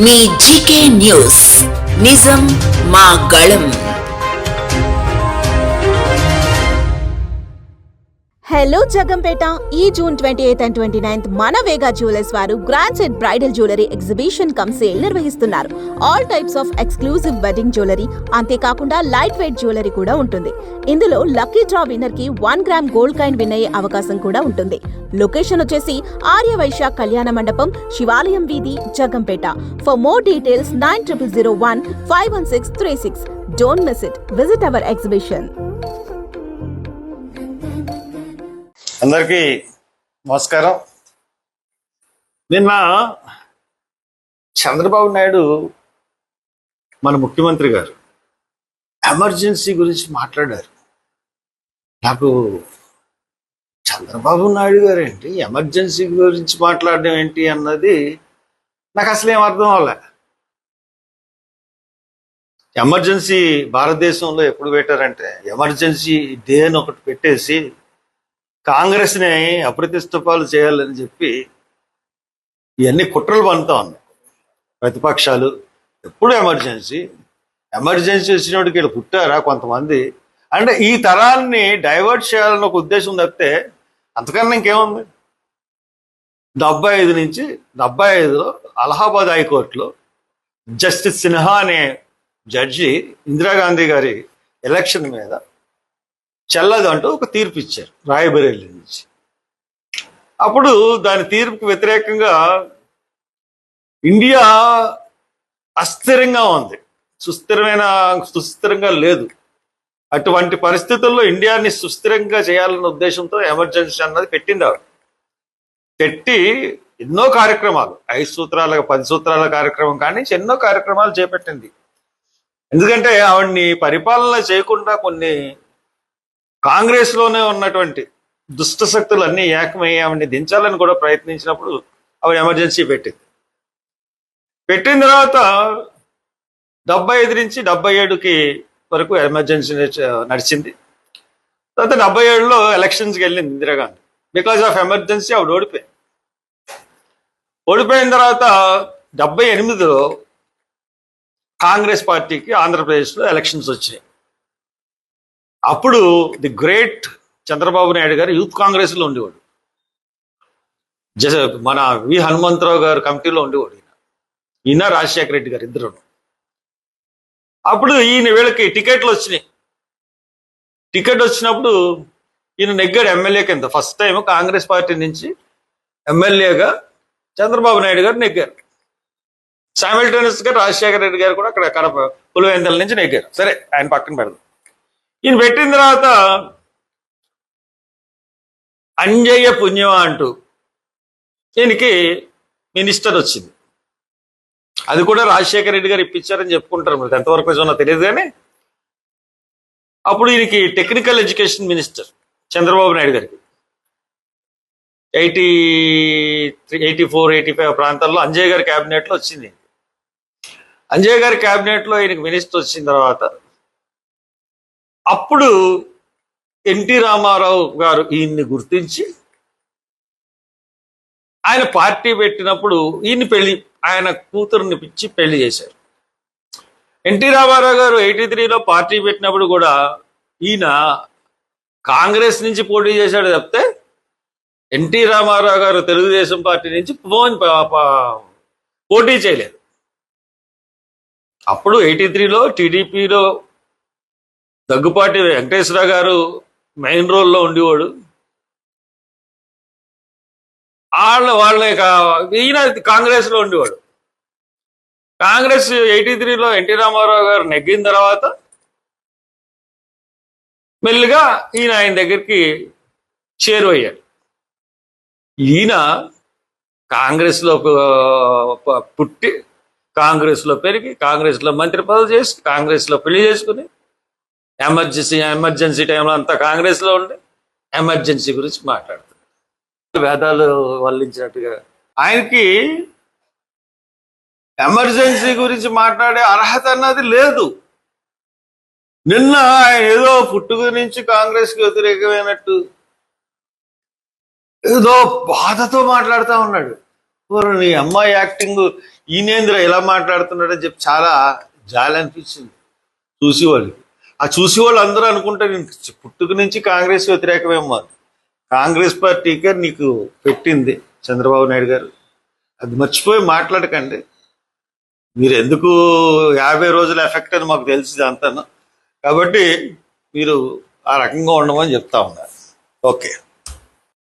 మీ GK news. నిజం మా గళం. హలో జగంపేట. ఈ June twenty eighth and twenty ninth మన వేగా జ్యువెలర్స్ వారు grand set bridal jewellery exhibition cum sale నిర్వహిస్తున్నారు. All types of exclusive wedding jewellery అంతేకాకుండా లైట్ వెయిట్ జ్యువెలరీ కూడా ఉంటుంది. ఇందులో lucky draw విన్నర్కి one gram gold coin win అయ్యే అవకాశం కూడా ఉంటుంది. లొకేషన్ వచ్చేసి ఆర్యవైశ్య కళ్యాణ మండపం శివాలయం వీధి Jaggampeta. For more details nine triple zero one five one six three six don't miss it visit our exhibition అందరికీ నమస్కారం. నిన్న చంద్రబాబు నాయుడు మన ముఖ్యమంత్రి గారు ఎమర్జెన్సీ గురించి మాట్లాడారు. నాకు చంద్రబాబు నాయుడు గారు ఏంటి ఎమర్జెన్సీ గురించి మాట్లాడడం ఏంటి అన్నది నాకు అసలు ఏం అర్థం అవ్వలే. ఎమర్జెన్సీ భారతదేశంలో ఎప్పుడు పెట్టారంటే ఎమర్జెన్సీ డే అని ఒకటి పెట్టేసి కాంగ్రెస్ని అప్రతిష్టపాలు చేయాలని చెప్పి ఇవన్నీ కుట్రలు పండుతా ఉన్నాయి ప్రతిపక్షాలు ఎప్పుడు ఎమర్జెన్సీ ఎమర్జెన్సీ వచ్చినప్పటికి వీళ్ళు పుట్టారా కొంతమంది. అంటే ఈ తరాన్ని డైవర్ట్ చేయాలని ఒక ఉద్దేశం తప్పితే అంతకన్నా ఇంకేముంది? డెబ్బై ఐదు నుంచి డెబ్బై ఐదులో అలహాబాద్ హైకోర్టులో జస్టిస్ సిన్హా అనే జడ్జి ఇందిరాగాంధీ గారి ఎలక్షన్ మీద చెల్లదు అంటూ ఒక తీర్పు ఇచ్చారు రాయబరేలి నుంచి. అప్పుడు దాని తీర్పుకు వ్యతిరేకంగా ఇండియా అస్థిరంగా ఉంది. సుస్థిరమైన సుస్థిరంగా లేదు. అటువంటి పరిస్థితుల్లో ఇండియాని సుస్థిరంగా చేయాలన్న ఉద్దేశంతో ఎమర్జెన్సీ అన్నది పెట్టింది ఆవిడ. పెట్టి ఎన్నో కార్యక్రమాలు ఐదు సూత్రాల పది సూత్రాల కార్యక్రమం కానీ ఎన్నో కార్యక్రమాలు చేపట్టింది. ఎందుకంటే ఆవిడ్ని పరిపాలన చేయకుండా కొన్ని కాంగ్రెస్లోనే ఉన్నటువంటి దుష్ట శక్తులు అన్నీ ఏకమై దించాలని కూడా ప్రయత్నించినప్పుడు ఆవిడ ఎమర్జెన్సీ పెట్టింది. పెట్టిన తర్వాత డెబ్బై ఐదు నుంచి డెబ్బై ఏడుకి వరకు ఎమర్జెన్సీ నడిచింది. తర్వాత డెబ్బై ఏడులో ఎలక్షన్స్కి వెళ్ళింది ఇందిరాగాంధీ. బికాజ్ ఆఫ్ ఎమర్జెన్సీ ఆవిడ ఓడిపోయింది. ఓడిపోయిన తర్వాత డెబ్బై ఎనిమిదిలో కాంగ్రెస్ పార్టీకి ఆంధ్రప్రదేశ్లో ఎలక్షన్స్ వచ్చాయి. అప్పుడు ది గ్రేట్ చంద్రబాబు నాయుడు గారు యూత్ కాంగ్రెస్లో ఉండేవాడు. జస మన వి హనుమంతరావు గారు కమిటీలో ఉండేవాడు ఈయన. ఈయన రాజశేఖర రెడ్డి గారు ఇద్దరు. అప్పుడు ఈయన వీళ్ళకి టికెట్లు వచ్చినాయి. టికెట్ వచ్చినప్పుడు ఈయన నెగ్గాడు ఎమ్మెల్యే కింద. ఫస్ట్ టైం కాంగ్రెస్ పార్టీ నుంచి ఎమ్మెల్యేగా చంద్రబాబు నాయుడు గారు నెగ్గారు. సైమిల్టేనియస్గా రాజశేఖర రెడ్డి గారు కూడా అక్కడ కడప పులివెందల నుంచి నెగ్గారు. సరే ఆయన పక్కన పెడదాం. ఈయన పెట్టిన తర్వాత అంజయ్య పుణ్యమ అంటూ ఈయనకి మినిస్టర్ వచ్చింది. అది కూడా రాజశేఖర రెడ్డి గారు ఇప్పించారని చెప్పుకుంటారు మరి. ఎంతవరకు నిజమో తెలియదు కానీ అప్పుడు ఈయనకి technical education minister Chandrababu Naidu గారికి. Eighty three eighty four eighty five ప్రాంతాల్లో అంజయ్ గారి క్యాబినెట్లో వచ్చింది. అంజయ్ గారి క్యాబినెట్లో ఈయనకి మినిస్టర్ వచ్చిన తర్వాత అప్పుడు ఎన్టీ రామారావు గారు ఈయన్ని గుర్తించి ఆయన పార్టీ పెట్టినప్పుడు ఈయన్ని పెళ్ళి ఆయన కూతురుని పిచ్చి పెళ్ళి చేశారు. ఎన్టీ రామారావు గారు ఎయిటీ త్రీలో పార్టీ పెట్టినప్పుడు కూడా ఈయన కాంగ్రెస్ నుంచి పోటీ చేశాడు తప్పితే ఎన్టీ రామారావు గారు తెలుగుదేశం పార్టీ నుంచి ఫోన్ పోటీ చేయలేదు. అప్పుడు ఎయిటీ త్రీలో టీడీపీలో దగ్గుపాటి వెంకటేశ్వర గారు మెయిన్ రోల్లో ఉండేవాడు. వాళ్ళ వాళ్ళ ఈయన కాంగ్రెస్లో ఉండేవాడు. కాంగ్రెస్ ఎయిటీ త్రీలో ఎన్టీ రామారావు గారు నెగ్గిన తర్వాత మెల్లిగా ఈయన ఆయన దగ్గరికి చేరువయ్యాడు ఈయన కాంగ్రెస్లో పుట్టి కాంగ్రెస్లో పెరిగి కాంగ్రెస్లో మంత్రి పదవి చేసి కాంగ్రెస్లో పెళ్ళి చేసుకుని ఎమర్జెన్సీ ఎమర్జెన్సీ టైంలో అంతా కాంగ్రెస్లో ఉండి. ఎమర్జెన్సీ గురించి మాట్లాడుతుంది వేదాలు వల్లించినట్టుగా. ఆయనకి ఎమర్జెన్సీ గురించి మాట్లాడే అర్హత అన్నది లేదు. నిన్న ఆయన ఏదో పుట్టుక నుంచి కాంగ్రెస్కి వ్యతిరేకమైనట్టు ఏదో బాధతో మాట్లాడుతూ ఉన్నాడు. నీ అమ్మాయి యాక్టింగ్ ఈనేంద్ర ఎలా మాట్లాడుతున్నాడని చెప్పి చాలా జాలి అనిపించింది. చూసేవాళ్ళకి ఆ చూసేవాళ్ళు అందరూ అనుకుంటే నేను పుట్టుక నుంచి కాంగ్రెస్ వ్యతిరేకమేమో కాంగ్రెస్ పార్టీకే నీకు పెట్టింది చంద్రబాబు నాయుడు గారు. అది మర్చిపోయి మాట్లాడకండి. మీరు ఎందుకు యాభై రోజుల ఎఫెక్ట్ అని మాకు తెలిసింది అంతాను కాబట్టి మీరు ఆ రకంగా ఉండమని చెప్తా ఉన్నారు. ఓకే.